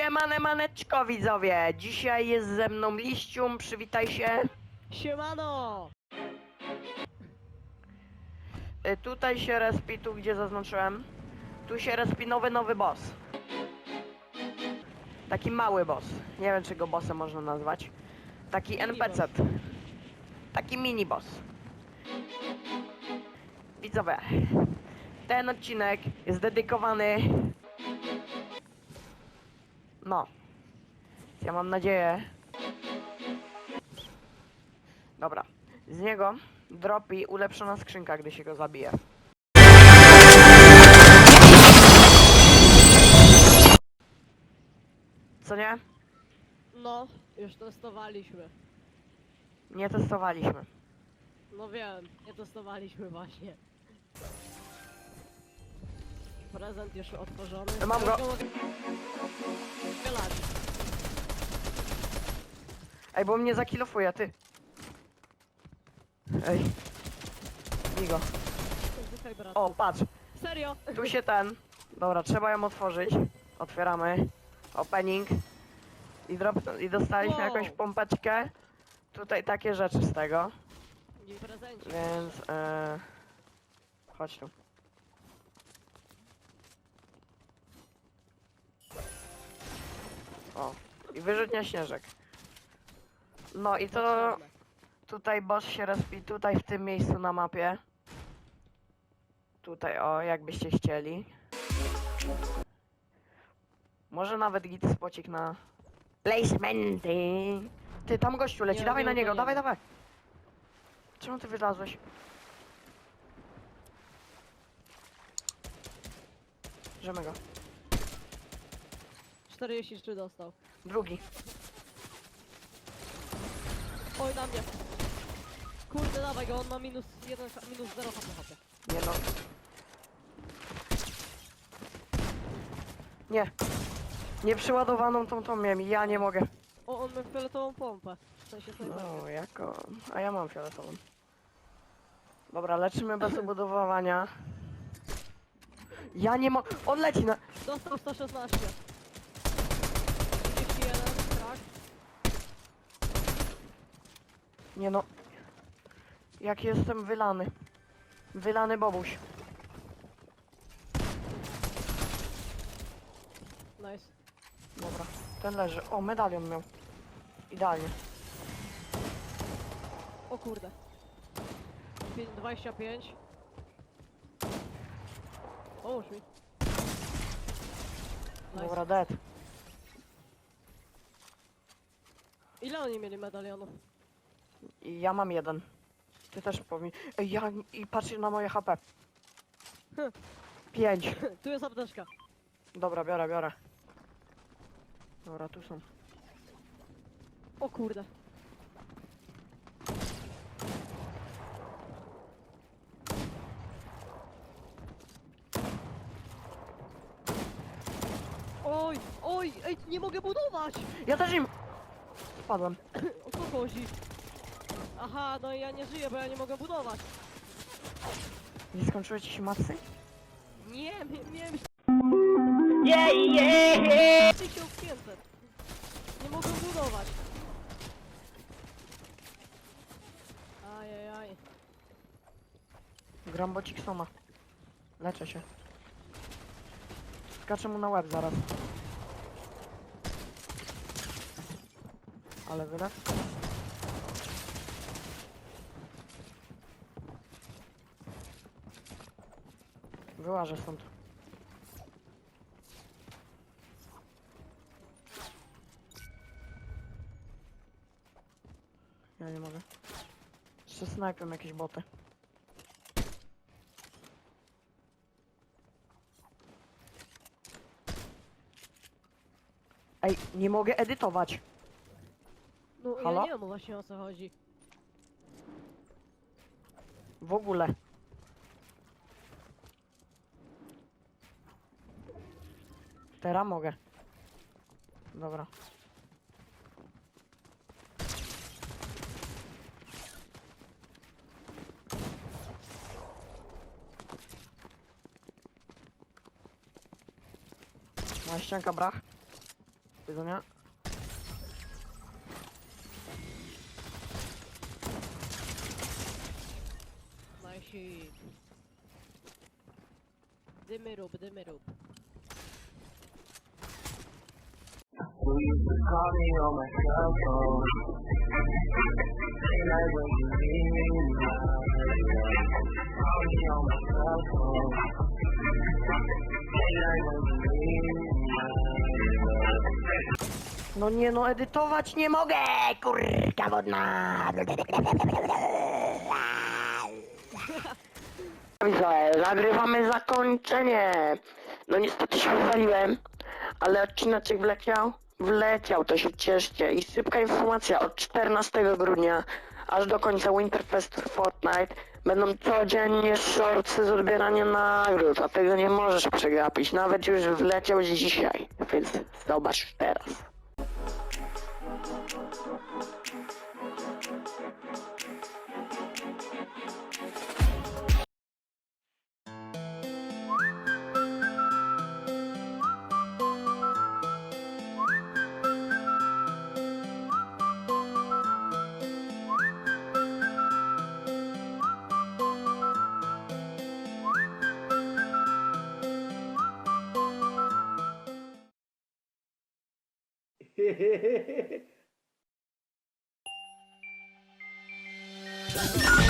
Siemane maneczko widzowie! Dzisiaj jest ze mną Liścium, przywitaj się. Siemano! Y, tutaj się respi, tu gdzie zaznaczyłem. Tu się respi nowy, nowy boss. Taki mały boss. Nie wiem czy go bossem można nazwać. Taki NPC. Taki mini boss. Widzowie, ten odcinek jest dedykowany... No. Ja mam nadzieję... Dobra. Z niego dropi ulepszona skrzynka, gdy się go zabije. Co nie? No, już testowaliśmy. Nie testowaliśmy. No wiem, nie testowaliśmy właśnie. Prezent już otworzony. Mam go. wylać. Ej, bo mnie zakilofuje, ty. Ej. Bij go. Słuchaj, brat. O, patrz. Serio? Tu się ten. Dobra, trzeba ją otworzyć. Otwieramy. Opening. I, drop, i dostaliśmy Wow. jakąś pompeczkę. Tutaj takie rzeczy z tego. Prezencie. Więc. E... Chodź tu. O. I wyrzutnia śnieżek. No i to. Tutaj boss się respi tutaj w tym miejscu na mapie. Tutaj o, jakbyście chcieli. Może nawet git spocik na placementy. Ty tam gościu leci, Nie, dawaj nie na niego, dawaj, udajemy. dawaj. Czemu ty wylazłeś? Bierzemy go. 43 dostał. Drugi. Oj, na mnie. Kurde, dawaj go, on ma minus 1, minus 0 HP. HP. Nie no. Nie. Nie przyładowaną tą tą miałem, ja nie mogę. O, on ma fioletową pompę. W sensie snajperkę. No, jako... A ja mam fioletową. Dobra, leczymy bez obudowywania. Ja nie mogę... On leci na... Dostał 116. Nie no. Jak jestem wylany. Wylany bobuś. Nice. Dobra, ten leży. O, medalion miał. Idealnie. O kurde. Pię- 25. Pomóż mi. Nice. Dobra, dead. Ile oni mieli medalionów? Ja mam jeden. Ty też powinien. Ej, ja... I patrz na moje HP. Hm. Pięć. tu jest apteczka. Dobra, biorę, biorę. Dobra, tu są. O kurde. Oj, oj, ej, nie mogę budować! Ja też im... Spadłem. O co chodzi? Aha, no i ja nie żyję, bo ja nie mogę budować. Nie skończyły ci się macy? Nie, mie- miałem Yeah, yeah! 1500. Nie mogę budować. Ajajaj. Gram bocik soma. Leczę się. Skaczę mu na łeb zaraz. Ale wylew. Wyłażę stąd. Ja nie mogę. Jeszcze snajpią jakieś boty. Ej, nie mogę edytować. No Halo? ja nie wiem właśnie o co chodzi. W ogóle. Teraz mogę. Dobra. Moja ścianka brach. tego nie? Najsi. Dymy rób, dymy rób. Used to call me on my cell phone? Like when you need me. Call me on my cell phone. Like when you need me. No nie no, edytować nie mogę! Kurka wodna! Widzowie, nagrywamy zakończenie. No niestety się wywaliłem, ale odcineczek wleciał. Wleciał, to się cieszcie. I szybka informacja, od 14 grudnia aż do końca Winterfest Fortnite będą codziennie shortsy z odbieraniem nagród, a tego nie możesz przegapić. Nawet już wleciał dzisiaj, więc zobacz teraz. え